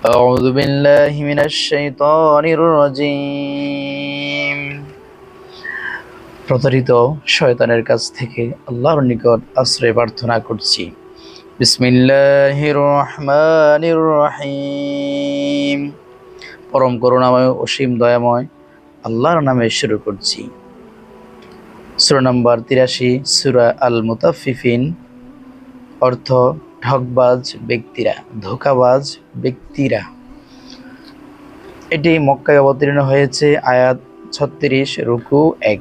أعوذ بالله من الشيطان الرجيم প্রতারিত শয়তানের কাছ থেকে আল্লাহর নিকট আশ্রয় প্রার্থনা করছি বিসমিল্লাহির রহমানির রহিম পরম করুণাময় অসীম দয়াময় আল্লাহর নামে শুরু করছি সুরা নাম্বার তিরাশি সুরা আল মুতাফিফিন অর্থ ঠকবাজ ব্যক্তিরা, ধোকাবাজ ব্যক্তিরা। এটি মক্কায় অবতীর্ণ হয়েছে আয়াত ছত্রিশ, রুকু এক।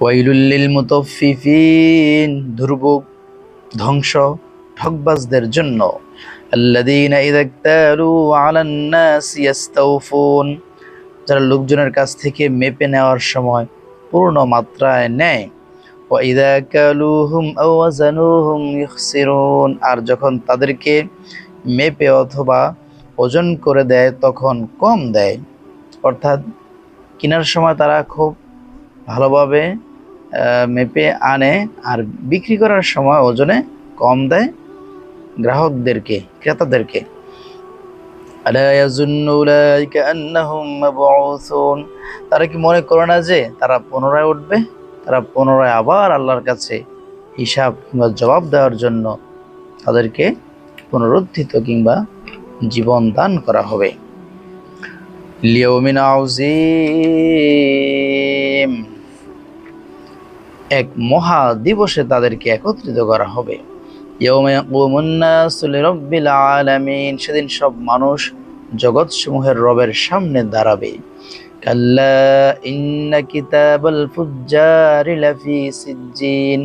ওয়াইলুল্লিল মুতফিফিন দুর্ভোগ, ধ্বংস ঠকবাজদের জন্য। আল্লাযীনা ইযা ইক্তালু আলান নাস ইয়াস্তাউফুন, যারা লোকজনের কাছ থেকে মেপে নেওয়ার সময় পূর্ণ মাত্রায় নেয়। কালুহুম আর যখন তাদেরকে মেপে অথবা ওজন করে দেয়, তখন কম দেয়। অর্থাৎ কেনার সময় তারা খুব ভালোভাবে মেপে আনে আর বিক্রি করার সময় ওজনে কম দেয় গ্রাহকদেরকে, ক্রেতাদেরকে। তারা কি মনে করে না যে তারা পুনরায় উঠবে? তারা পুনরায় আবার আল্লাহর কাছে হিসাব কিংবা জবাব দেওয়ার জন্য তাদেরকে পুনরুত্থিত কিংবা জীবন দান করা হবে। এক মহা দিবসে তাদেরকে একত্রিত করা হবে। সেদিন সব মানুষ জগৎসমূহের রবের সামনে দাঁড়াবে। কাল্লা ইন্না কিতাবাল ফুজ্জারি লাফি সিজ্জিন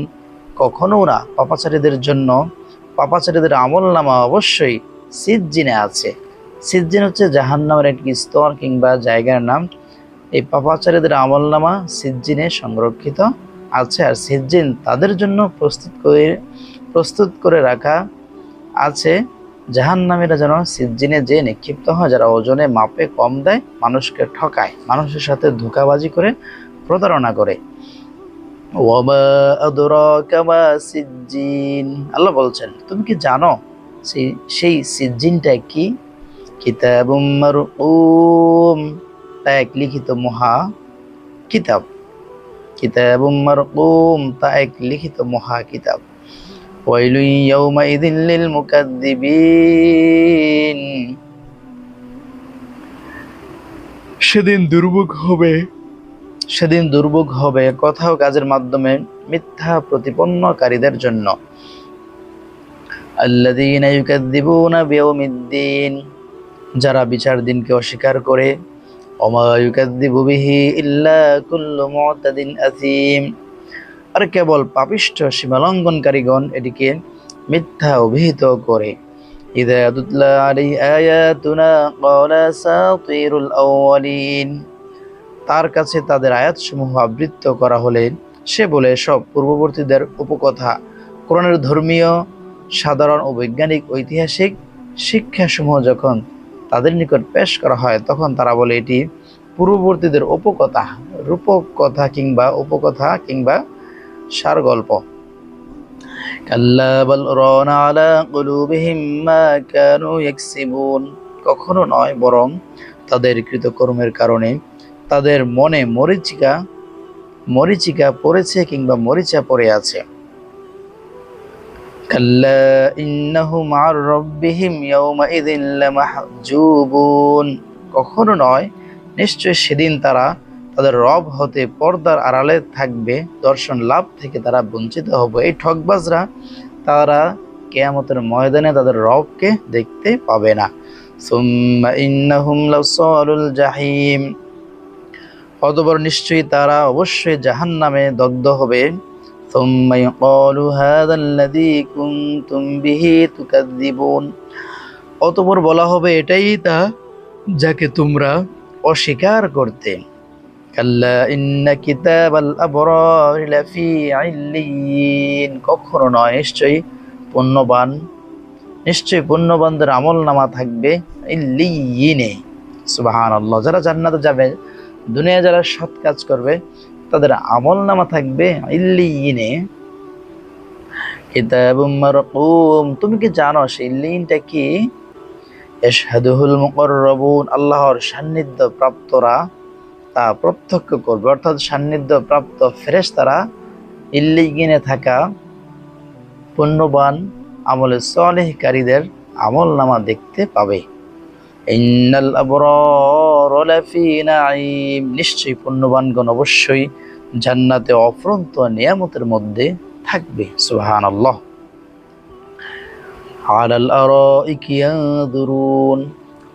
কখনো না পাপাচারীদের জন্য পাপাচারীদের আমল নামা অবশ্যই সিজ্জিনে আছে। সিজ্জিন হচ্ছে জাহান্নামের একটি স্তর কিংবা জায়গার নাম। এই পাপাচারীদের আমল নামা সিজ্জিনে সংরক্ষিত আছে আর সিজ্জিন তাদের জন্য প্রস্তুত করে প্রস্তুত করে রাখা আছে। জাহান্নামীরা যেন সিজ্জিনে যে নিক্ষিপ্ত হয়, যারা ওজনে মাপে কম দেয়, মানুষকে ঠকায়, মানুষের সাথে ধোকাবাজি করে, প্রতারণা করে। আল্লাহ বলছেন, তুমি কি জানো সেই সিজ্জিনটা কি? মারকুম, তা এক লিখিত মহা কিতাব। মারকুম, তা এক লিখিত মহা কিতাব। সেদিন দুর্ভোগ হবে। সেদিন দুর্ভোগ হবে কথা ও কাজের মাধ্যমে মিথ্যা প্রতিপন্নকারীদের জন্য। যারা বিচার দিনকে অস্বীকার করে ওমা ইউকাযযিবু বিহি ইল্লা কুল্লু মুতাদিন আসিম আর কেবল পাপিষ্ঠ সীমালঙ্ঘনকারীগণ এটিকে মিথ্যা অভিহিত করে। তার কাছে তাদের আয়াতসমূহ আবৃত্ত করা হলে সে বলে, সব পূর্ববর্তীদের উপকথা, কোরআনের ধর্মীয়, সাধারণ ও বৈজ্ঞানিক ঐতিহাসিক শিক্ষাসমূহ যখন তাদের নিকট পেশ করা হয়, তখন তারা বলে, এটি পূর্ববর্তীদের উপকথা, রূপকথা কিংবা উপকথা কিংবা সার গল্প। কখনো নয়, বরং তাদের কৃতকর্মের কারণে তাদের মনে মরিচিকা মরিচিকা পড়েছে কিংবা মরিচা পড়ে আছে। কখনো নয়, নিশ্চয় সেদিন তারা তাদের রব হতে পর্দার আড়ালে থাকবে, দর্শন লাভ থেকে তারা বঞ্চিত হবে। এই ঠকবাজরা তারা কেয়ামতের ময়দানে তাদের রবকে দেখতে পাবে না। জাহিম। অতপর নিশ্চয়ই তারা অবশ্যই জাহান নামে দগ্ধ হবে। অতপর বলা হবে এটাই তা যাকে তোমরা অস্বীকার করতে। কাল্লা ইন্না কিতাবাল আবরার লাফি ইল্লিয়িন কখনো নয়, নিশ্চয়ই পুণ্যবান, নিশ্চয়ই পুণ্যবানদের আমল নামা থাকবে ইল্লিয়িনে। সুবহানাল্লাহ, যারা জান্নাতে যাবে, দুনিয়া যারা সৎ কাজ করবে, তাদের আমল নামা থাকবে তুমি কি জানো সেই ইল্লিয়িনটা কি? আল্লাহর সান্নিধ্য প্রাপ্তরা তা প্রত্যক্ষ করবে। অর্থাৎ সান্নিধ্য প্রাপ্ত ফেরেশতারা ইল্লিগিনে থাকা পুণ্যবান আমলে সলেহকারীদের আমল নামা দেখতে পাবে। নিশ্চয়ই পুণ্যবানগণ অবশ্যই জান্নাতে অফরন্ত নিয়ামতের মধ্যে থাকবে। ইয়ানদুরুন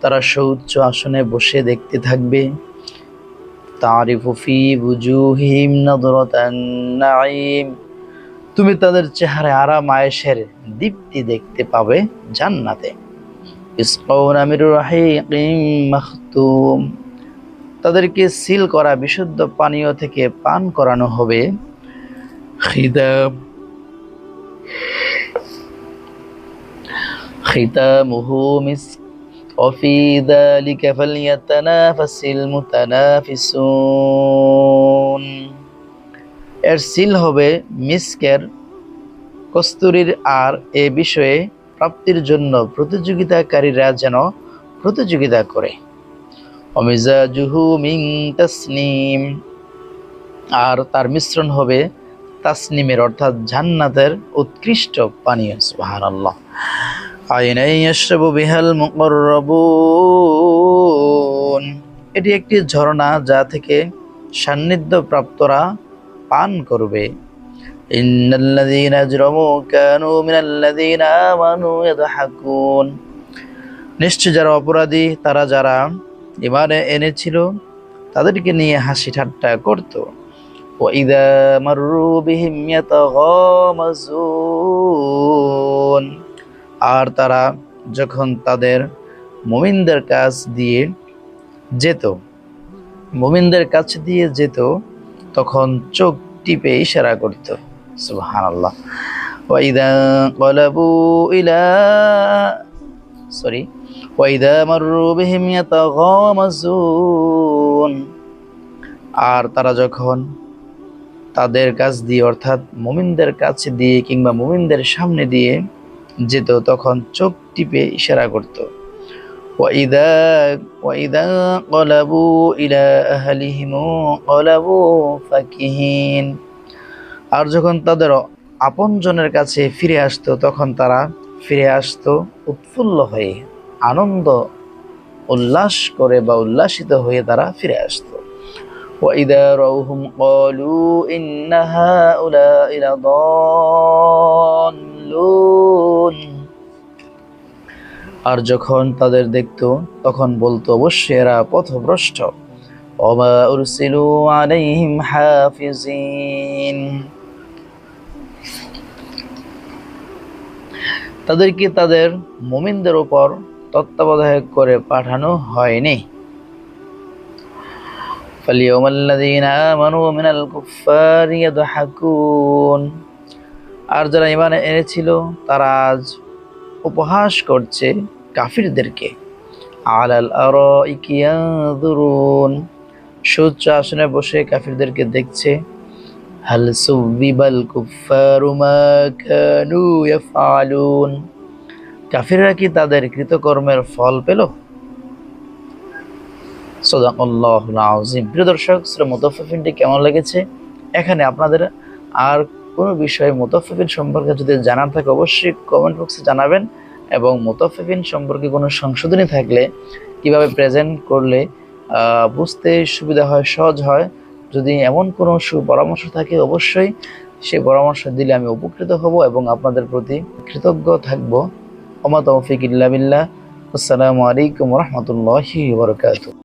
তারা সৌচ্চ আসনে বসে দেখতে থাকবে। তারিফু ফি বুজুহিম নাদরাতান নাঈম। তুমি তাদের চেহারায় আরাম আয়েশের দীপ্তি দেখতে পাবে জান্নাতে। মাখতুম। তাদেরকে সিল করা বিশুদ্ধ পানীয় থেকে পান করানো হবে। খিদাম খিতামুহু মিসক وفي ذلك فليتنافس المتنافسون এর সিল হবে মিসকের কস্তুরীর আর এ বিষয়ে প্রাপ্তির জন্য প্রতিযোগিতাকারীরা যেন প্রতিযোগিতা করে অমিজাজুহু মিং তাসনিম আর তার মিশ্রণ হবে তাসনিমের অর্থাৎ জান্নাতের উৎকৃষ্ট পানীয় সুবহানাল্লাহ আইনাই ইয়াশরাবু বিহাল মুকররাবুন এটি একটি ঝর্ণা যা থেকে সান্নিধ্য প্রাপ্তরা পান করবে ইন্নাল্লাযীনা আজরামু কানু মিনাল্লাযীনা আমানু ইয়াদহাকুন নিশ্চয় যারা অপরাধী তারা যারা ইমানে এনেছিল তাদেরকে নিয়ে হাসি ঠাট্টা করত وإذا مروا بهم يتغامزون আর তারা যখন তাদের মুমিনদের কাছ দিয়ে যেত, মুমিনদের কাছ দিয়ে যেত, তখন চোখ টিপে ইশারা করত, সুবহানাল্লাহ। ওয়াইদা কলাবু ইলা, সরি ওয়াইদা মাররু বিহিম ইয়াতাগামাজুন। আর তারা যখন তাদের কাছ দিয়ে, অর্থাৎ মুমিনদের কাছে দিয়ে কিংবা মুমিনদের সামনে দিয়ে যেত তখন চোখ টিপে ইশারা করত ওয়াইদা ওয়াইদা কলাবু ইলা আহলিহিম কলাবু ফাকিহিন আর যখন তাদের আপনজনের কাছে ফিরে আসতো তখন তারা ফিরে আসতো উৎফুল্ল হয়ে আনন্দ উল্লাস করে বা উল্লাসিত হয়ে তারা ফিরে আসতো وإذا رأوهم قالوا إن هؤلاء لضالون আর যখন তাদের দেখতো তখন বলতো অবশ্যই এরা পথভ্রষ্ট ওমা উরসিলু আলাইহিম হাফিজিন তাদেরকে তাদের মুমিনদের উপর তত্ত্বাবধায়ক করে পাঠানো হয়নি فاليوم الذين آمنوا من الكفار يضحكون আর যারা ইমান এনেছিল তারা আজ উপহাস করছে কাফিরদেরকে। আলাল ইয়ানজুরুন সুচ্চ আসনে বসে কাফিরদেরকে দেখছে। কাফিররা কি তাদের কৃতকর্মের ফল পেল? সদাকুল্লাহুল আযীম। প্রিয় দর্শক শ্রী মুতাফফিফিনটি কেমন লেগেছে? এখানে আপনাদের আর কোনো বিষয়ে মুতাফফিফিন সম্পর্কে যদি জানার থাকে, অবশ্যই কমেন্ট বক্সে জানাবেন এবং মুতাফফিফিন সম্পর্কে কোনো সংশোধনী থাকলে কীভাবে প্রেজেন্ট করলে বুঝতে সুবিধা হয়, সহজ হয়, যদি এমন কোনো সুপরামর্শ থাকে, অবশ্যই সেই পরামর্শ দিলে আমি উপকৃত হব এবং আপনাদের প্রতি কৃতজ্ঞ থাকব। ওমা তৌফিক ইল্লা বিল্লাহ। আসসালামু আলাইকুম রহমতুল্লাহি বরকাত